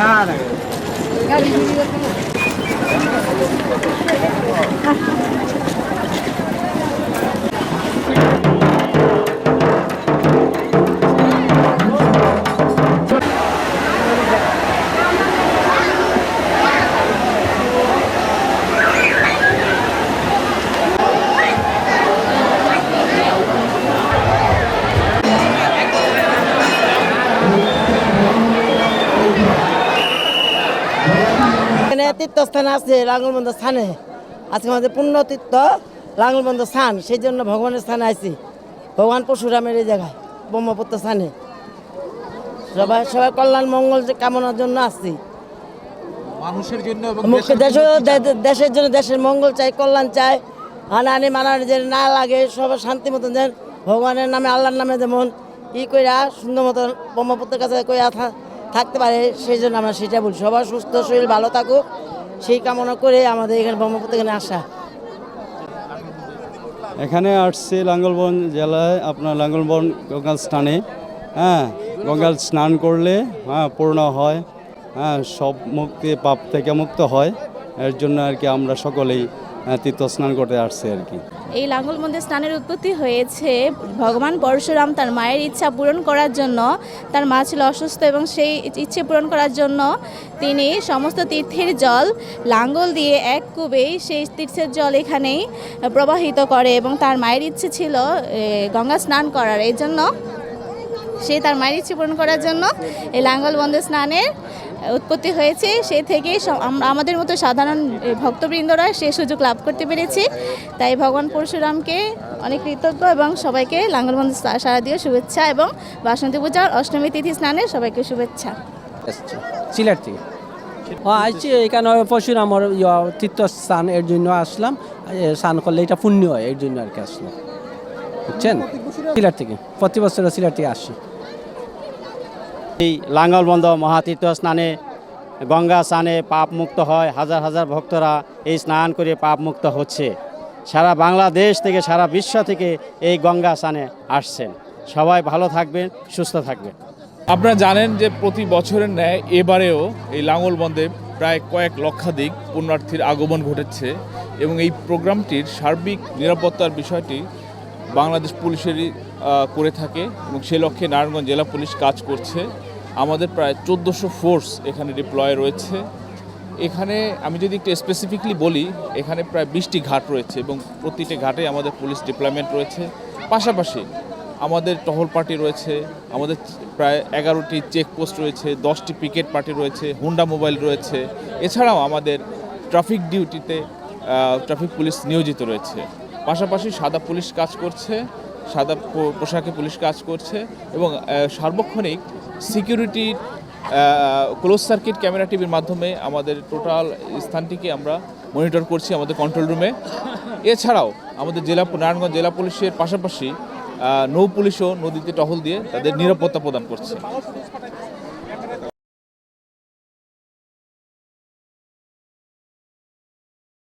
এখানে তীর্থস্থান আছে লাঙ্গলবন্ধ স্থানে। আজকে আমাদের পুণ্য তীর্থ লাঙ্গলবন্ধ স্থান সেই জন্য ভগবানের স্থানে আইছি। ভগবান পরশুরামের এই জায়গায় ব্রহ্মপুত্র স্থানে। সবাই সবাই কল্যাণ মঙ্গল যে কামনার জন্য আসছি। মানুষের জন্য দেশ দেশের জন্য দেশের মঙ্গল চাই কল্যাণ চাই। হানাহানি মানাহানি যেন না লাগে সবাই শান্তি মতন যেন ভগবানের নামে আল্লাহর নামে যেমন ই কইরা সুন্দর মতন ব্রহ্মপুত্রের কাছে কইরা থা- থাকতে পারে, সেই জন্য আমরা সেটা বলি। সবার সুস্থ, শরীর ভালো থাকুক, সেই কামনা করে আমাদের এখানে ব্রহ্মপুত্র এখানে আসা। এখানে আসছি লাঙ্গলবন জেলায়, আপনার লাঙ্গলবন গঙ্গাল স্থানে হ্যাঁ গঙ্গাল স্নান করলে হ্যাঁ পূর্ণ হয়। হ্যাঁ সব মুক্তি, পাপ থেকে মুক্ত হয়। এর জন্য আর কি আমরা সকলেই তীর্থ স্নান করতে আসছি আর কি। এই লাঙ্গল মন্দির স্নানের উৎপত্তি হয়েছে। ভগবান পরশুরাম তার মায়ের ইচ্ছা পূরণ করার জন্য, তার মা ছিল অসুস্থ এবং সেই ইচ্ছে পূরণ করার জন্য তিনি সমস্ত তীর্থের জল লাঙ্গল দিয়ে এক কুবেই সেই তীর্থের জল এখানেই প্রবাহিত করে এবং তার মায়ের ইচ্ছে ছিল গঙ্গা স্নান করার। এই জন্য সে তার মায়ের ইচ্ছে পূরণ করার জন্য এই লাঙ্গল বন্ধে স্নানের উৎপত্তি হয়েছে সেই থেকেই স- আমাদের মতো সাধারণ ভক্তবৃন্দরা সে সুযোগ লাভ করতে পেরেছি। তাই ভগবান পরশুরামকে অনেক কৃতজ্ঞ এবং সবাইকে লাঙ্গল বন্ধে সারা দিয়ে শুভেচ্ছা এবং বাসন্তী পূজার অষ্টমী তিথি স্নানে সবাইকে শুভেচ্ছা। সিলেট থেকে ও আসছি এখানে পরশুরামর তীর্থস্থান এর জন্য আসলাম। স্নান করলে এটা পুণ্য হয় এর জন্য আর কি আসলাম। বুঝছেন? সিলেট থেকে প্রতি বছর সিলেট থেকে আসছি এই লাঙ্গলবন্ধ মহাতীর্থ স্নানে গঙ্গা স্নানে পাপ মুক্ত হয়, হাজার হাজার ভক্তরা এই স্নান করে পাপ মুক্ত হচ্ছে। সারা বাংলাদেশ থেকে, সারা বিশ্ব থেকে এই গঙ্গা স্নানে আসছেন। সবাই ভালো থাকবেন, সুস্থ থাকবেন। আপনারা জানেন যে প্রতি বছরের ন্যায় এবারেও এই লাঙ্গলবন্দে প্রায় কয়েক লক্ষাধিক পুণ্যার্থীর আগমন ঘটেছে এবং এই প্রোগ্রামটির সার্বিক নিরাপত্তার বিষয়টি বাংলাদেশ পুলিশেরই করে থাকে এবং সে লক্ষ্যে নারায়ণগঞ্জ জেলা পুলিশ কাজ করছে। আমাদের প্রায় চোদ্দোশো ফোর্স এখানে ডিপ্লয় রয়েছে। এখানে আমি যদি একটু স্পেসিফিকলি বলি, এখানে প্রায় বিশটি ঘাট রয়েছে এবং প্রতিটি ঘাটে আমাদের পুলিশ ডিপ্লয়মেন্ট রয়েছে। পাশাপাশি আমাদের টহল পার্টি রয়েছে, আমাদের প্রায় এগারোটি চেকপোস্ট রয়েছে, দশটি পিকেট পার্টি রয়েছে হুন্ডা মোবাইল রয়েছে। এছাড়াও আমাদের ট্রাফিক ডিউটিতে ট্রাফিক পুলিশ নিয়োজিত রয়েছে। পাশাপাশি সাদা পুলিশ কাজ করছে, সাদা পোশাকে পুলিশ কাজ করছে এবং সার্বক্ষণিক সিকিউরিটি ক্লোজ সার্কিট ক্যামেরা টিভির মাধ্যমে আমাদের টোটাল স্থানটিকে আমরা মনিটর করছি আমাদের কন্ট্রোল রুমে এছাড়াও আমাদের জেলা, নারায়ণগঞ্জ জেলা পুলিশের পাশাপাশি নৌ পুলিশও নদীতে টহল দিয়ে তাদের নিরাপত্তা প্রদান করছে।